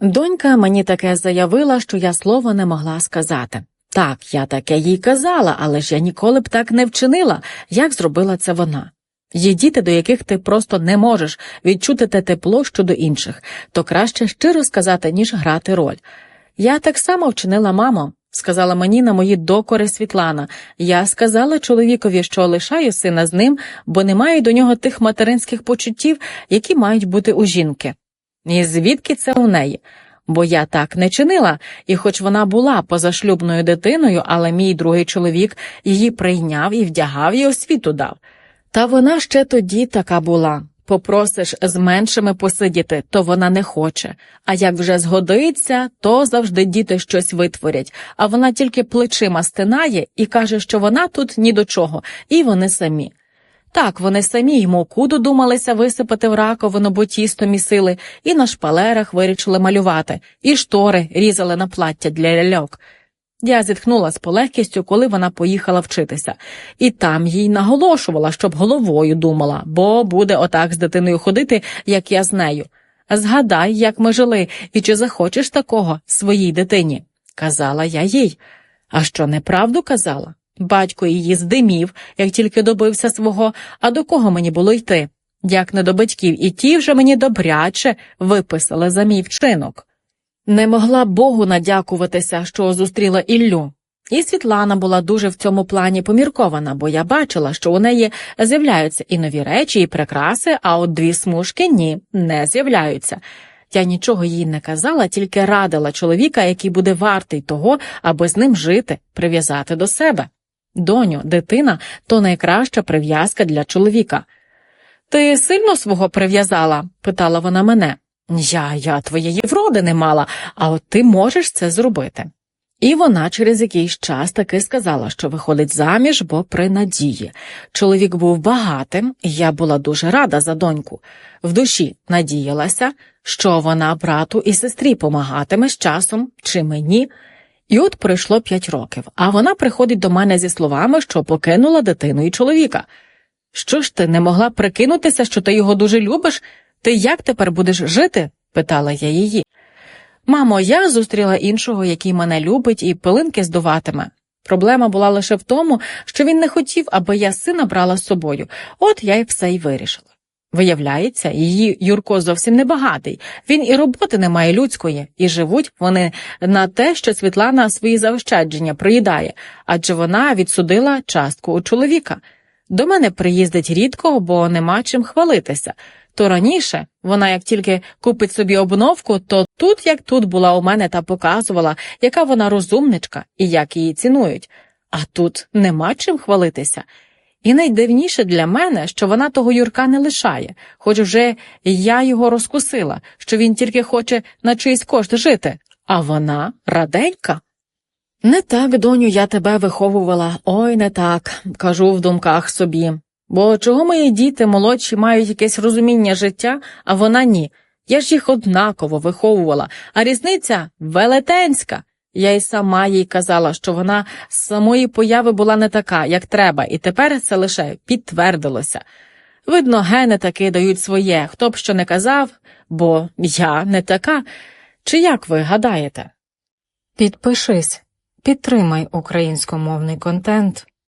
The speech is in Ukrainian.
Донька мені таке заявила, що я слова не могла сказати. Так, я таке їй казала, але ж я ніколи б так не вчинила, як зробила це вона. Є діти, до яких ти просто не можеш відчути те тепло щодо інших, то краще щиро сказати, ніж грати роль. Я так само вчинила мамо, сказала мені на мої докори Світлана. Я сказала чоловікові, що лишаю сина з ним, бо не маю до нього тих материнських почуттів, які мають бути у жінки. І звідки це у неї? Бо я так не чинила, і хоч вона була позашлюбною дитиною, але мій другий чоловік її прийняв і вдягав і освіту дав. Та вона ще тоді така була. Попросиш з меншими посидіти, то вона не хоче. А як вже згодиться, то завжди діти щось витворять, а вона тільки плечима стинає і каже, що вона тут ні до чого, і вони самі. Так, вони самі й муку додумалися висипати в раковину, бо тісто місили, і на шпалерах вирішили малювати, і штори різали на плаття для ляльок. Я зітхнула з полегкістю, коли вона поїхала вчитися, і там їй наголошувала, щоб головою думала, бо буде отак з дитиною ходити, як я з нею. Згадай, як ми жили, і чи захочеш такого своїй дитині? Казала я їй. А що неправду казала? Батько її здимів, як тільки добився свого, а до кого мені було йти? Як не до батьків, і ті вже мені добряче виписали за мій вчинок. Не могла Богу надякуватися, що зустріла Іллю. І Світлана була дуже в цьому плані поміркована, бо я бачила, що у неї з'являються і нові речі, і прикраси, а от дві смужки ні, не з'являються. Я нічого їй не казала, тільки радила чоловіка, який буде вартий того, аби з ним жити, прив'язати до себе. Доню, дитина то найкраща прив'язка для чоловіка. Ти сильно свого прив'язала? питала вона мене. Я, я твоєї вроди не мала, а от ти можеш це зробити. І вона через якийсь час таки сказала, що виходить заміж, бо при надії. Чоловік був багатим, і я була дуже рада за доньку. В душі надіялася, що вона брату і сестрі помагатиме з часом чи мені. І от пройшло п'ять років, а вона приходить до мене зі словами, що покинула дитину і чоловіка. Що ж ти не могла прикинутися, що ти його дуже любиш? Ти як тепер будеш жити? питала я її. Мамо, я зустріла іншого, який мене любить і пилинки здуватиме. Проблема була лише в тому, що він не хотів, аби я сина брала з собою, от я й все й вирішила. Виявляється, її Юрко зовсім небагатий, він і роботи не має людської, і живуть вони на те, що Світлана свої заощадження проїдає, адже вона відсудила частку у чоловіка. До мене приїздить рідко, бо нема чим хвалитися. То раніше вона, як тільки купить собі обновку, то тут, як тут була у мене та показувала, яка вона розумничка і як її цінують. А тут нема чим хвалитися. І найдивніше для мене, що вона того Юрка не лишає, хоч вже я його розкусила, що він тільки хоче на чийсь кошт жити, а вона раденька. Не так, доню, я тебе виховувала, ой, не так, кажу в думках собі. Бо чого мої діти молодші мають якесь розуміння життя, а вона ні. Я ж їх однаково виховувала, а різниця велетенська. Я й сама їй казала, що вона з самої появи була не така, як треба, і тепер це лише підтвердилося. Видно, гени таки дають своє, хто б що не казав, бо я не така. Чи як ви гадаєте? Підпишись, підтримай українськомовний контент.